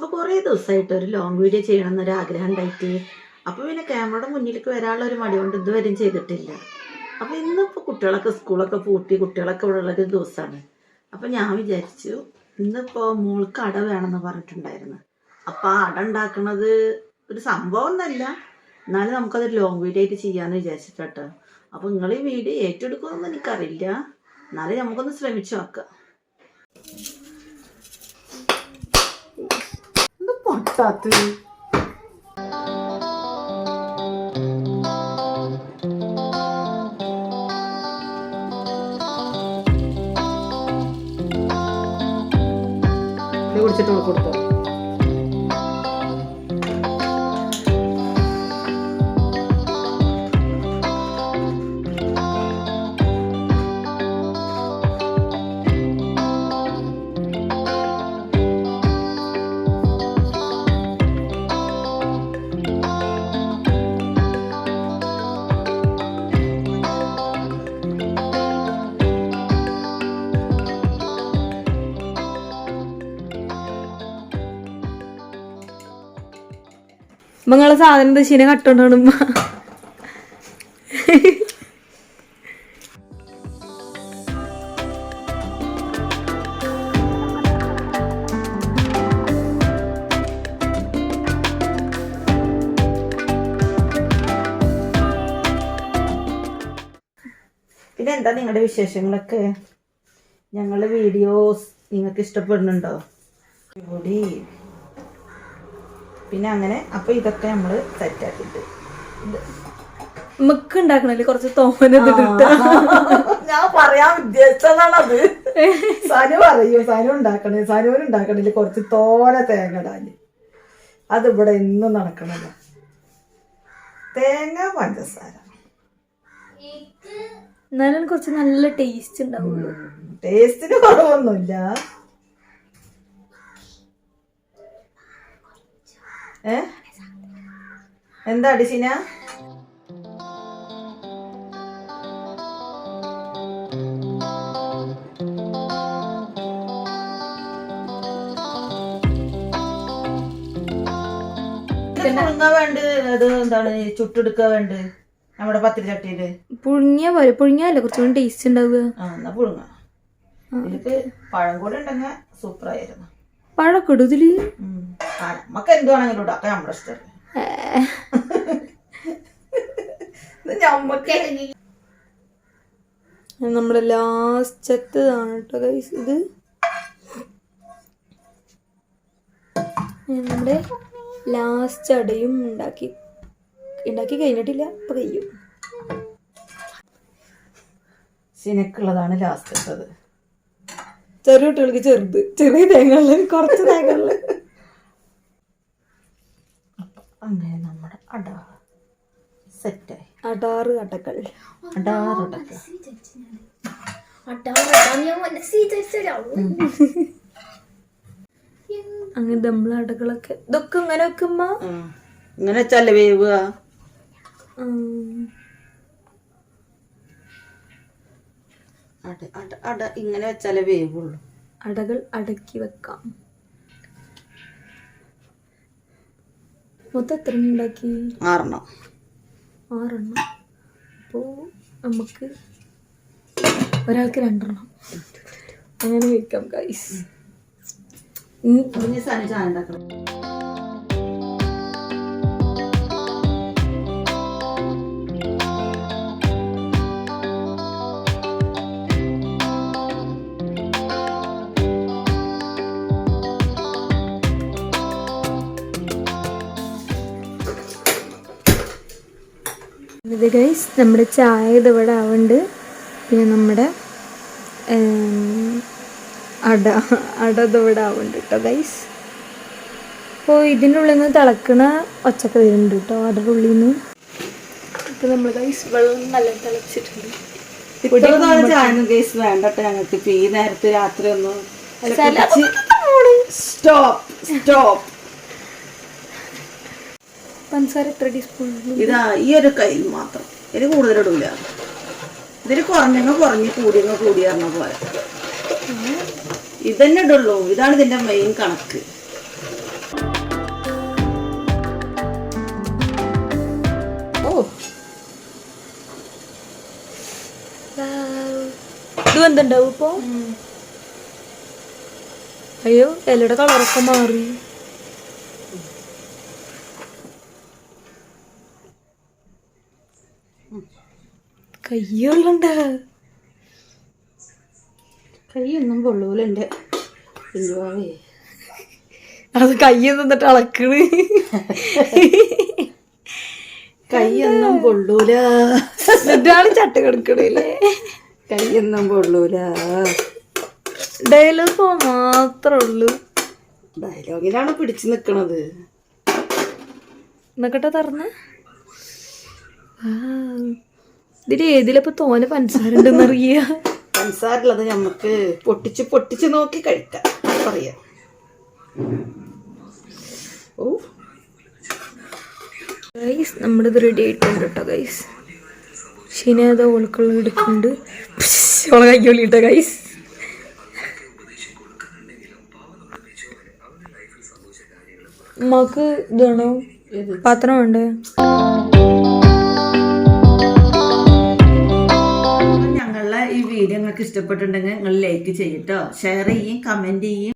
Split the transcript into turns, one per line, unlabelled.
അപ്പോൾ കുറേ ദിവസമായിട്ട് ഒരു ലോങ് വീഡിയോ ചെയ്യണം എന്നൊരു ആഗ്രഹം ഉണ്ടായിട്ട്. അപ്പോൾ പിന്നെ ക്യാമറയുടെ മുന്നിലേക്ക് വരാനുള്ള ഒരു മടി കൊണ്ട് ഇതുവരെയും ചെയ്തിട്ടില്ല. അപ്പോൾ ഇന്നിപ്പോൾ കുട്ടികളൊക്കെ സ്കൂളൊക്കെ പൂട്ടി കുട്ടികളൊക്കെ ഇവിടെ ഉള്ളൊരു ദിവസമാണ് അപ്പോൾ ഞാൻ വിചാരിച്ചു ഇന്നിപ്പോൾ മോൾക്ക് അട വേണമെന്ന് പറഞ്ഞിട്ടുണ്ടായിരുന്നു. അപ്പോൾ ആ അട ഉണ്ടാക്കണത് ഒരു സംഭവം ഒന്നല്ല. എന്നാലും നമുക്കതൊരു ലോങ് വീഡിയോ ആയിട്ട് ചെയ്യാമെന്ന് വിചാരിച്ചിട്ടോ അപ്പോൾ നിങ്ങൾ ഈ വീഡിയോ ഏറ്റെടുക്കുമെന്ന് എനിക്കറിയില്ല. എന്നാലും നമുക്കൊന്ന് ശ്രമിച്ചു നോക്കാം. പൊട്ടാത്ത് കുടിച്ചിട്ട് കൊടുത്തോ
നിങ്ങളെ സാധനം ദശീനെ കട്ടോണ്ടാണ് ഉമ്മ?
പിന്നെ എന്താ നിങ്ങളുടെ വിശേഷങ്ങളൊക്കെ? ഞങ്ങളുടെ വീഡിയോസ് നിങ്ങൾക്ക് ഇഷ്ടപ്പെടുന്നുണ്ടോ? കൂടി പിന്നെ അങ്ങനെ അപ്പോൾ ഇതൊക്കെ നമ്മൾ സെറ്റാക്കിയിട്ട്
ഉമ്മക്ക് ഉണ്ടാക്കണല്ലേ? കുറച്ച് തോനെ ഇതിട്ട്
ഞാൻ പറയാൻ ഉദ്ദേശിച്ചതാണത്. സനു പറയൂ സനു ഉണ്ടാക്കണേ സനുവിന് ഉണ്ടാക്കണില്ല കുറച്ച് തോന തേങ്ങ ഇടാന്. അത് ഇവിടെ എന്നും നടക്കണല്ല തേങ്ങ പഞ്ചസാര.
എന്നാലും കുറച്ച് നല്ല ടേസ്റ്റ് ഉണ്ടാവുള്ളൂ.
ടേസ്റ്റിന് കുറവൊന്നുമില്ല. ഏ? എന്താ വേണ്ട എന്താണ് ചുട്ടെടുക്കുക നമ്മുടെ പത്തിരി ചട്ടിയിൽ.
പുഴുങ്ങിയ പോലെ പുഴുങ്ങിയല്ലേ കുറച്ചുകൂടി ടേസ്റ്റ് ഉണ്ടാവുക.
ആ എന്നാ പുഴുങ്ങ. ഇതിലേക്ക് പഴം കൂടെ ഉണ്ടെങ്കിൽ സൂപ്പറായിരുന്നു
പഴമൊക്കെ ഇടും
ഇതിൽ? നമ്മുടെ ഇഷ്ടം. ഞമ്മക്ക്
നമ്മുടെ ലാസ്റ്റത്തതാണ് കേട്ടോ ഗൈസ് ഇത്. നമ്മുടെ ലാസ്റ്റ് അടയും ഉണ്ടാക്കി. ഉണ്ടാക്കി കഴിഞ്ഞിട്ടില്ല അപ്പൊ കഴിയും.
സിനക്കുള്ളതാണ് ലാസ്റ്റത്തത്.
ചെറിയ കുട്ടികൾക്ക് ചെറുത്. ചെറിയ തേങ്ങകളിൽ കുറച്ച് തേങ്ങകളിൽ
അങ്ങനെ നമ്മുടെ അടാർ സെറ്റായി.
അടാറ് അടകൾ
അടാറടക്ക
അങ്ങനെ നമ്മളെ അടകളൊക്കെ. ഇതൊക്കെ ഇങ്ങനെ വെക്കുമ്പോ
ഇങ്ങനെ വെച്ചല്ലേ വേവുക? അട അട അട ഇങ്ങനെ വെച്ചാലേ വേവുള്ളൂ.
അടകൾ അടക്കി വെക്കാം. മൊത്തം എത്ര ഉണ്ടാക്കി?
ആറെണ്ണം.
ആറെണ്ണം. അപ്പോൾ നമുക്ക് ഒരാൾക്ക് രണ്ടെണ്ണം. അങ്ങനെ വെക്കാം ഗൈസ്
ഇനി സാധനം ഉണ്ടാക്കണം.
ഇത് ഗൈസ് നമ്മുടെ ചായ ഇതിവിടെ ആവുന്നുണ്ട്. പിന്നെ നമ്മുടെ അട അട ഇതിവിടെ ആവുന്നുണ്ട് കേട്ടോ ഗൈസ് അപ്പോൾ ഇതിന്റെ ഉള്ളിൽ നിന്ന് തിളക്കണ ഒച്ചക്ക വരുന്നുണ്ട് കേട്ടോ അടയുടെ ഉള്ളിൽ നിന്ന്. ഇപ്പം നമ്മൾ ഗൈസ് വെള്ളം നല്ല തിളച്ചിട്ടുണ്ട്.
ഇത്രത്തോളം ചായ കേസ് വേണ്ടട്ടെ ഞങ്ങൾക്ക്. ഇപ്പം ഈ നേരത്തെ രാത്രി ഒന്നും സ്റ്റോപ്പ് സ്റ്റോപ്പ്
പഞ്ചസാര എത്ര ടീസ്പൂൺ
ഇതാ ഈ ഒരു കയ്യിൽ മാത്രം. ഇതിൽ കൂടുതലിടൂല. ഇതിൽ കുറഞ്ഞങ്ങ് കുറഞ്ഞ് കൂടിയങ്ങ് കൂടിയറിഞ്ഞ പോലെ ഇതന്നെ ഇടുള്ളൂ. ഇതാണ് ഇതിന്റെ മെയിൻ കണക്ക്.
ഇത് എന്തുണ്ടാവും ഇപ്പോൾ അയ്യോ ഇലയുടെ കളറൊക്കെ മാറി. കയ്യുള്ളണ്ട
കൈയൊന്നും പൊള്ളൂല എന്റെ
അത് കയ്യിൽ നിന്നിട്ട് അളക്കണ്.
കൈയൊന്നും പൊള്ളൂല.
എന്നിട്ടാണ് ചട്ട കിടക്കണില്ലേ
കൈയൊന്നും പൊള്ളൂല.
ഡയലോഗ് മാത്രേ ഉള്ളൂ.
ഡയലോഗിലാണ് പിടിച്ചു നിക്കണത്.
എന്നൊക്കെ തുറന്ന്. ഇതിൽ ഏതിലപ്പോ തോനെ പഞ്ചസാര ഉണ്ടെന്ന് അറിയ
പഞ്ചസാരുള്ളത് നമുക്ക് പൊട്ടിച്ച് പൊട്ടിച്ച് നോക്കി കഴിക്കാം. പറയാം. ഓ.
ഗൈസ് നമ്മുടെ ഇത് റെഡി ആയിട്ടുണ്ട് കേട്ടോ ഗൈസ് ശനി അത് ഓൾക്കുള്ള എടുക്കുന്നുണ്ട് ഓളെ കയ്യൊള്ളിട്ടോ ഗൈസ് ഉമ്മക്ക് ഇതാണോ? പാത്രം വേണ്ടേ?
വീഡിയോ നിങ്ങൾക്ക് ഇഷ്ടപ്പെട്ടിട്ടുണ്ടെങ്കിൽ നിങ്ങൾ ലൈക്ക് ചെയ്യട്ടോ. ഷെയർ ചെയ്യും കമന്റ് ചെയ്യും.